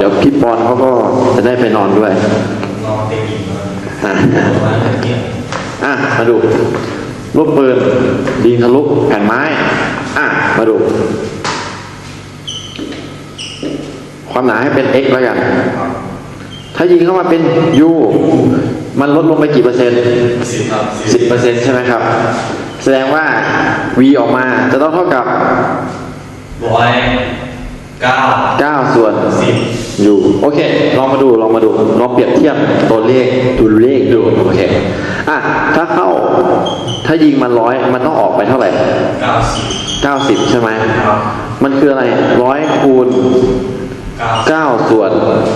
เดี๋ยวพี่ปอนเขาก็จะได้ไปนอนด้วยนอนเต็มอิ่มเลยอะมาแบบเนี้ยอะมาดูลูกปืนยิงทะลุแผ่นไม้ อะมาดู ความหนาให้เป็น x แล้วกัน ถ้ายิงเข้ามาเป็น u มันลดลงไปกี่เปอร์เซ็นต์สิบครับสิบเปอร์เซ็นต์ใช่ไหมครับ แสดงว่า v ออกมาจะต้องเท่ากับร้อย เก้า9ส่วนสิบ u โอเค ลองมาดูลองมาดูลองเปรียบเทียบตัวเลขตัวเลขดูโอเคอะถ้าเข้าถ้ายิงมันร้อยมันต้องออกไปเท่าไหร่เก้าสิบ90ใช่ไหมครับมันคืออะไรร้อยคูณเก้า9ส่วน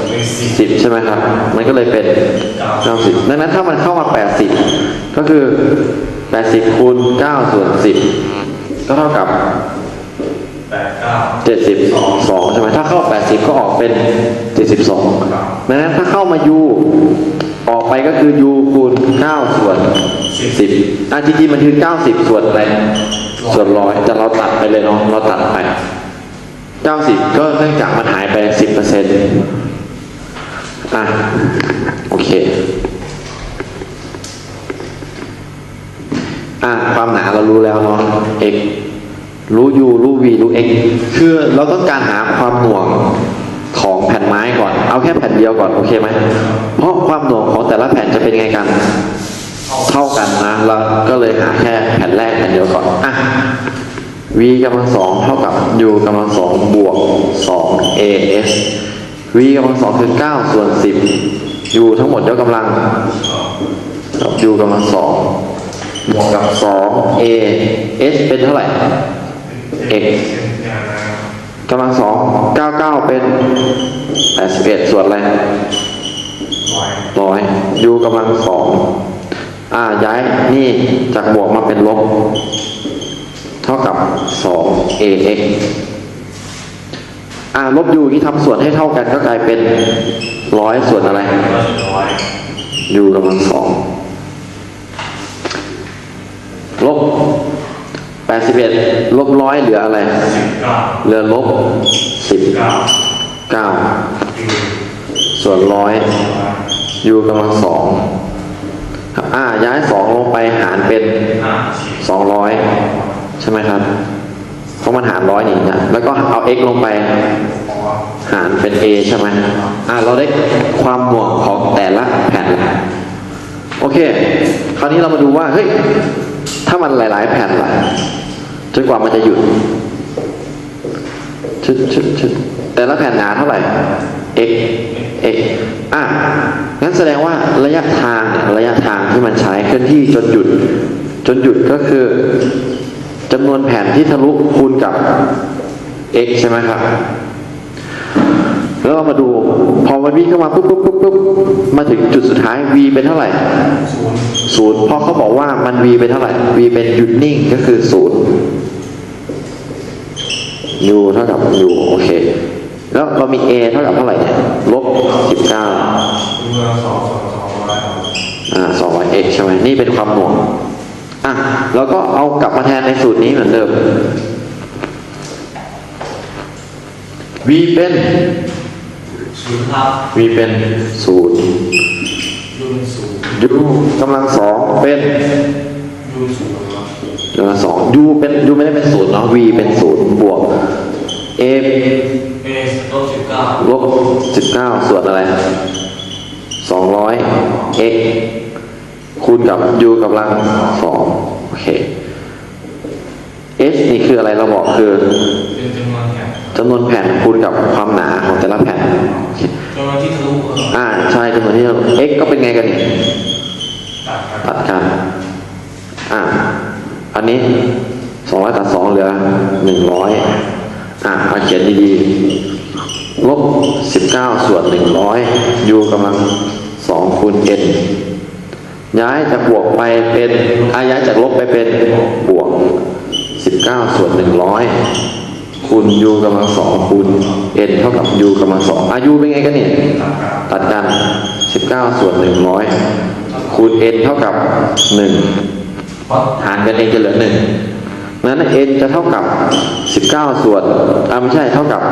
เป็นสิบ10ใช่ไหมครับ มันก็เลยเป็น90ดังนั้นถ้ามันเข้ามา80ก็คือ80คูณ9ส่วน10ก็เท่ากับ แปดเก้า72ใช่ไหมถ้าเข้า80ก็ออกเป็น72ดังนั้นถ้าเข้ามา u ออกไปก็คือ u คูณ9ส่วน10อะจริงๆมันคือ90ส่วนอะไรส่วนร้อยแต่เราตัดไปเลยเนาะเราตัดไป90ก็เนื่องจากมันหายไป10%อะโอเคอะความหนาเรารู้แล้วเนาะ x รู้ u รู้ v รู้ x คือเราต้องการหาความหน่วงของแผ่นไม้ก่อน เอาแค่แผ่นเดียวก่อนโอเคไหม เพราะความหน่วงของแต่ละแผ่นจะเป็นไงกัน เท่ากันนะเราก็เลยหาแค่แผ่นแรกแผ่นเดียวก่อนอะ v กำลังสองเท่ากับ u กำลังสองบวกสอง as v กำลังสองคือเก้าส่วนสิบ u ทั้งหมดยกกำลังกับ u กำลังสองบวกกับสอง a s เป็นเท่าไหร่ x กำลังสองเก้าเก้าเป็นแปดสิบเอ็ดส่วนอะไรร้อยร้อย u กำลังสองอ่าย้ายนี่จากบวกมาเป็นลบ เท่ากับสอง ax อ่าลบ u ที่ทำส่วนให้เท่ากันก็กลายเป็นร้อยส่วนอะไรร้อยร้อย u กำลังสองลบ แปดสิบเอ็ดลบร้อยเหลืออะไรสิบเก้าเหลือลบสิบเก้าเก้าอยู่ส่วนร้อย u กำลังสองครับอ่าย้ายสองลงไปหารเป็นห้าสิบสองร้อยใช่ไหมครับเพราะมันหารร้อยนี่นะแล้วก็เอา x ลงไปเพราะว่าหารเป็น a ใช่ไหมอ่าเราได้ความหน่วงของแต่ละแผ่นโอเค คราวนี้เรามาดูว่าเฮ้ย ถ้ามันหลาย ๆ แผ่นล่ะจนกว่ามันจะหยุดชึดชึดชึดแต่ละแผ่นหนาเท่าไหร่ x x อะงั้นแสดงว่าระยะทางเนี่ยระยะทางที่มันใช้เคลื่อนที่จนหยุด จนหยุดก็คือจำนวนแผ่นที่ทะลุคูณกับ x ใช่ไหมครับ แล้วเรามาดู พอมันวิ่งเข้ามาปุ๊บปุ๊บปุ๊บปุ๊บมาถึงจุดสุดท้าย v เป็นเท่าไหร่ ศูนย์ศูนย์เพราะเขาบอกว่ามัน v เป็นเท่าไหร่ v เป็นหยุดนิ่งก็คือศูนย์ u เท่ากับ u โอเค แล้วเรามี a เท่ากับเท่าไหร่เนี่ยลบสิบเก้าดูเมืองสองสองสองร้อยครับอ่าสองร้อย x ใช่ไหมนี่เป็นความหน่วงอะแล้วก็เอากลับมาแทนในสูตรนี้เหมือนเดิม v เป็นศูนย์ครับ v เป็นศูนย์ยูนศูน ย์ u กำลังสองเป็นยูศูนย์ครับกำลังสอง u เป็น u ไม่ได้เป็นศูนย์เนาะ v เป็นศูนย์บวกเอสลบสิบเก้าลบสิบเก้าส่วนอะไรสองร้อย x คูณกับ u กำลังสองโอเค s นี่คืออะไรเราบอกคือเป็นจำนวน จำนวนแผ่นคูณกับความหนาของแต่ละแผ่นโอเคจำนวนที่ทะลุเอออ่าใช่จำนวนที่ x ก็เป็นไงกันนี่ตัดกันตัดกันอ่าอันนี้สองร้อยตัดสองเหลือหนึ่งร้อยอ่าเอาเขียนดีๆลบสิบเก้าส่วนหนึ่งร้อยยูกำลังสองคูณ n ย้ายจากบวกไปเป็นอาย้ายจากลบไปเป็นบวกสิบเก้าส่วนหนึ่งร้อย คูณ u กำลังสองคูณ n เท่ากับ u กำลังสองอายุเป็นไงกันเนี่ยตัดกันตัดกัน 19 ส่วน 100 คูณ n เท่ากับ 1 หารกันเองจะเหลือ 1 นั้น n จะเท่ากับ 19 ส่วนอ่าไม่ใช่เท่ากับ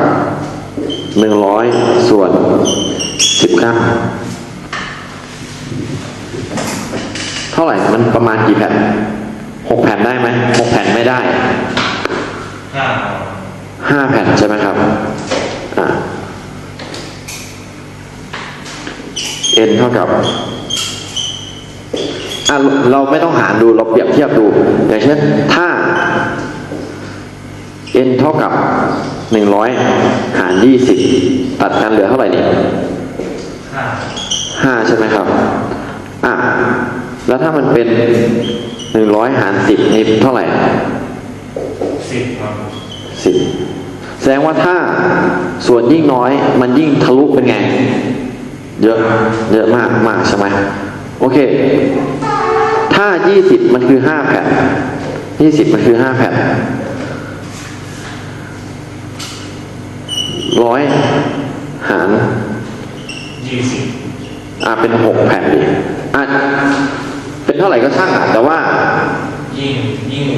หนึ่งร้อยส่วนสิบเก้าเท่าไหร่มันประมาณกี่แผ่นหกแผ่นได้ไหมหกแผ่นไม่ได้ห้า ห้าแผ่นใช่ไหมครับอ่า n เท่ากับอะเราไม่ต้องหารดูเราเปรียบเทียบดู อย่างเช่น ถ้า n เท่ากับหนึ่งร้อยหารยี่สิบตัดกันเหลือเท่าไหร่เนี่ยห้าห้าใช่ไหมครับ อะ แล้วถ้ามันเป็นหนึ่งร้อยหารสิบนี่เท่าไหร่สิบครับสิบ แสดงว่าถ้าส่วนยิ่งน้อย มันยิ่งทะลุเป็นไง เยอะ เยอะมากมากใช่ไหมโอเค ถ้ายี่สิบมันคือห้าแผ่นยี่สิบมันคือห้าแผ่นร้อยหารยี่สิบอ่าเป็นหกแผ่นดิอะเป็นเท่าไหร่ก็ช่างอะแต่ว่า ยิ่งยิ่ง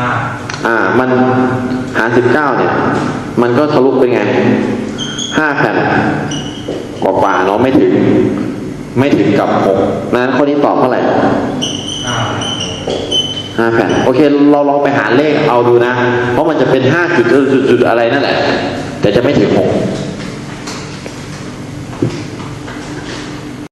มาก อ่า มันหารสิบเก้าเนี่ย มันก็ทะลุเป็นไงห้าแผ่นกว่ากว่าๆเนาะไม่ถึง ไม่ถึงกับหกนั้นข้อนี้ตอบเท่าไหร่ห้าห้าแผ่นโอเค เราลองไปหารเลขเอาดูนะ เพราะมันจะเป็นห้าจุดจุดจุดอะไรนั่นแหละ แต่จะไม่ถึงหก